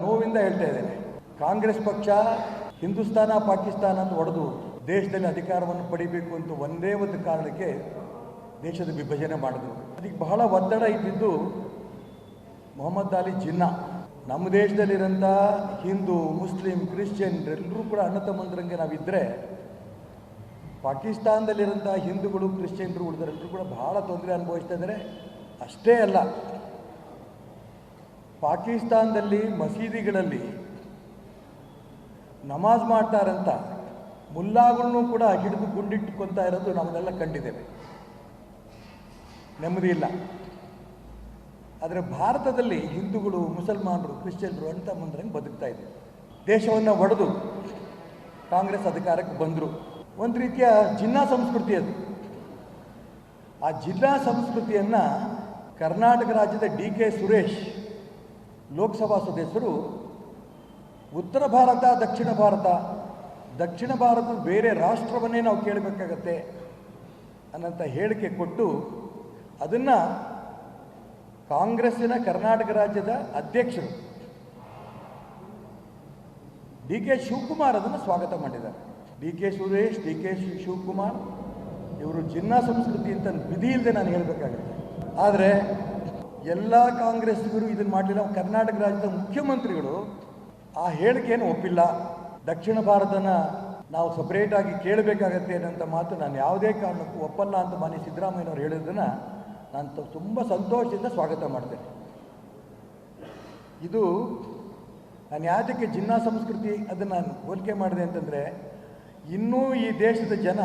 ನೋವಿಂದ ಹೇಳ್ತಾ ಇದ್ದೇನೆ. ಕಾಂಗ್ರೆಸ್ ಪಕ್ಷ ಹಿಂದೂಸ್ತಾನ, ಪಾಕಿಸ್ತಾನ ಅಂತ ಹೊಡೆದು ದೇಶದಲ್ಲಿ ಅಧಿಕಾರವನ್ನು ಪಡಿಬೇಕು ಅಂತ ಒಂದೇ ಒಂದು ಕಾರಣಕ್ಕೆ ದೇಶದ ವಿಭಜನೆ ಮಾಡಿದ್ರು. ಅದಕ್ಕೆ ಬಹಳ ಒತ್ತಡ ಇದ್ದಿದ್ದು ಮೊಹಮ್ಮದ್ ಅಲಿ ಜಿನ್ನಾ. ನಮ್ಮ ದೇಶದಲ್ಲಿರೋಂಥ ಹಿಂದೂ, ಮುಸ್ಲಿಂ, ಕ್ರಿಶ್ಚಿಯನ್ ಎಲ್ಲರೂ ಕೂಡ ಅಣ್ಣ ತಮ್ಮಂದ್ರಂಗೆ ನಾವಿದ್ದರೆ ಪಾಕಿಸ್ತಾನದಲ್ಲಿರೋಂಥ ಹಿಂದೂಗಳು, ಕ್ರಿಶ್ಚಿಯನ್ರು ಉಳಿದರೆಲ್ಲರೂ ಕೂಡ ಬಹಳ ತೊಂದರೆ ಅನುಭವಿಸ್ತಾ ಇದ್ದಾರೆ. ಅಷ್ಟೇ ಅಲ್ಲ ಪಾಕಿಸ್ತಾನದಲ್ಲಿ ಮಸೀದಿಗಳಲ್ಲಿ ನಮಾಜ್ ಮಾಡ್ತಾರಂತ ಮುಲ್ಲಾಗಳನ್ನು ಕೂಡ ಹಿಡಿದು ಗುಂಡಿಟ್ಟುಕೊತಾ ಇರೋದು ನಾವೆಲ್ಲ ಕಂಡಿದ್ದೇವೆ. ನೆಮ್ಮದಿ ಇಲ್ಲ. ಆದರೆ ಭಾರತದಲ್ಲಿ ಹಿಂದೂಗಳು, ಮುಸಲ್ಮಾನರು, ಕ್ರಿಶ್ಚಿಯನ್ರು ಅಂತ ಮುಂದ್ರಂಗೆ ಬದುಕ್ತಾ ಇದೆ ದೇಶವನ್ನು ಒಡೆದು ಕಾಂಗ್ರೆಸ್ ಅಧಿಕಾರಕ್ಕೆ ಬಂದರು. ಒಂದು ರೀತಿಯ ಜಿನ್ನಾ ಸಂಸ್ಕೃತಿ ಅದು. ಆ ಜಿಲ್ಲಾ ಸಂಸ್ಕೃತಿಯನ್ನು ಕರ್ನಾಟಕ ರಾಜ್ಯದ ಡಿ ಕೆ ಸುರೇಶ್ ಲೋಕಸಭಾ ಸದಸ್ಯರು ಉತ್ತರ ಭಾರತ, ದಕ್ಷಿಣ ಭಾರತ, ದಕ್ಷಿಣ ಭಾರತದ ಬೇರೆ ರಾಷ್ಟ್ರವನ್ನೇ ನಾವು ಕೇಳಬೇಕಾಗತ್ತೆ ಅನ್ನೋಂಥ ಹೇಳಿಕೆ ಕೊಟ್ಟು ಅದನ್ನು ಕಾಂಗ್ರೆಸ್ಸಿನ ಕರ್ನಾಟಕ ರಾಜ್ಯದ ಅಧ್ಯಕ್ಷರು ಡಿ ಕೆ ಶಿವಕುಮಾರ್ ಅದನ್ನು ಸ್ವಾಗತ ಮಾಡಿದ್ದಾರೆ. D K Suresh, D K Shivakumar ಇವರು ಜಿನ್ನಾ ಸಂಸ್ಕೃತಿ ಅಂತ ವಿಧಿ ಇಲ್ಲದೆ ನಾನು ಹೇಳಬೇಕಾಗುತ್ತೆ. ಆದರೆ ಎಲ್ಲ ಕಾಂಗ್ರೆಸ್ಸಿಗರು ಇದನ್ನು ಮಾಡಲಿಲ್ಲ. ಕರ್ನಾಟಕ ರಾಜ್ಯದ ಮುಖ್ಯಮಂತ್ರಿಗಳು ಆ ಹೇಳಿಕೆಯನ್ನು ಒಪ್ಪಿಲ್ಲ. ದಕ್ಷಿಣ ಭಾರತನ ನಾವು ಸಪ್ರೇಟಾಗಿ ಕೇಳಬೇಕಾಗತ್ತೆ ಅನ್ನೋಂಥ ಮಾತು ನಾನು ಯಾವುದೇ ಕಾರಣಕ್ಕೂ ಒಪ್ಪಲ್ಲ ಅಂತ ಮಾನ್ಯ ಸಿದ್ದರಾಮಯ್ಯನವರು ಹೇಳಿದ್ದನ್ನು ನಾನು ತುಂಬ ಸಂತೋಷದಿಂದ ಸ್ವಾಗತ ಮಾಡ್ತೇನೆ. ಇದು ನಾನು ಯಾತಕ್ಕೆ ಜಿನ್ನಾ ಸಂಸ್ಕೃತಿ ಅದನ್ನು ನಾನು ಹೋಲಿಕೆ ಮಾಡಿದೆ ಅಂತಂದರೆ, ಇನ್ನೂ ಈ ದೇಶದ ಜನ